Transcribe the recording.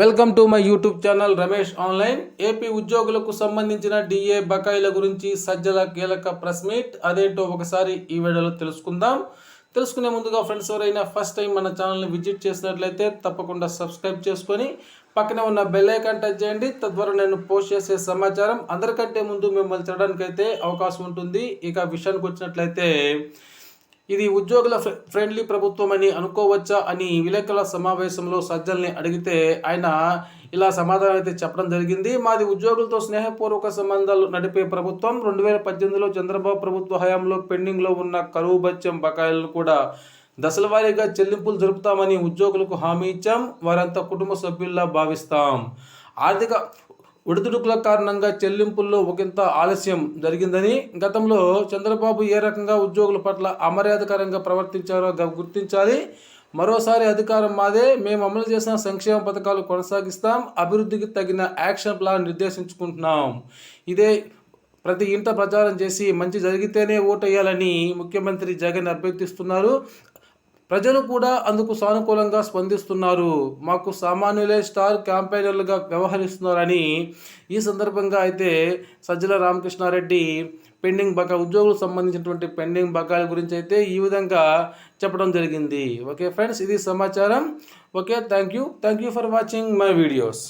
Welcome to my YouTube channel Ramesh online. AP ఉద్యోగులకు సంబంధించిన DA బకాయిల గురించి సజ్జల కీలక ప్రెస్ మీట్. అదేంటో ఒకసారి ఈ వీడియోలో తెలుసుకుందాం. తెలుసుకునే ముందుగా ఫ్రెండ్స్ ఎవరైనా ఫస్ట్ టైం మన ఛానల్ని విజిట్ చేసినట్లయితే తప్పకుండా సబ్స్క్రైబ్ చేసుకొని పక్కనే ఉన్న బెల్ ఐకాన్ టచ్ చేయండి. తద్వారా నేను పోస్ట్ చేసే సమాచారం అందరికంటే ముందు మిమ్మల్ని తినడానికి అయితే అవకాశం ఉంటుంది. ఇక విషయానికి వచ్చినట్లయితే ఇది ఉద్యోగుల ఫ్రె- ఫ్రెండ్లీ ప్రభుత్వం అని అనుకోవచ్చా అని విలేకరుల సమావేశంలో సజ్జల్ని అడిగితే ఆయన ఇలా సమాధానం అయితే చెప్పడం జరిగింది. మాది ఉద్యోగులతో స్నేహపూర్వక సంబంధాలు నడిపే ప్రభుత్వం. రెండు వేల పద్దెనిమిదిలో చంద్రబాబు ప్రభుత్వ హయాంలో పెండింగ్లో ఉన్న కరువు బత్యం బకాయిలను కూడా దశల వారీగా చెల్లింపులు జరుపుతామని ఉద్యోగులకు హామీ ఇచ్చాం. వారంతా కుటుంబ సభ్యుల్లా భావిస్తాం. ఆర్థిక ఒడిదుడుకుల కారణంగా చెల్లింపుల్లో ఒకంత ఆలస్యం జరిగిందని గతంలో చంద్రబాబు ఏ రకంగా ఉద్యోగుల పట్ల అమర్యాదకరంగా ప్రవర్తించారో గుర్తించాలి. మరోసారి అధికారం మాదే మేము అమలు చేసిన సంక్షేమ పథకాలు కొనసాగిస్తాం అభివృద్ధికి తగిన యాక్షన్ ప్లాన్ నిర్దేశించుకుంటున్నాం. ఇదే ప్రతి ఇంట ప్రచారం చేసి మంచి జరిగితేనే ఓటేయాలని ముఖ్యమంత్రి జగన్ అభ్యర్థిస్తున్నారు. ప్రజలు కూడా అందుకు సానుకూలంగా స్పందిస్తున్నారు. మాకు సామాన్యులే స్టార్ క్యాంపెయినర్లుగా వ్యవహరిస్తున్నారని ఈ సందర్భంగా అయితే సజ్జల రామకృష్ణారెడ్డి పెండింగ్ బకా ఉద్యోగులకు సంబంధించినటువంటి పెండింగ్ బకాయిల గురించి అయితే ఈ విధంగా చెప్పడం జరిగింది. ఓకే ఫ్రెండ్స్ ఇది సమాచారం. Okay thank you thank you for watching my videos.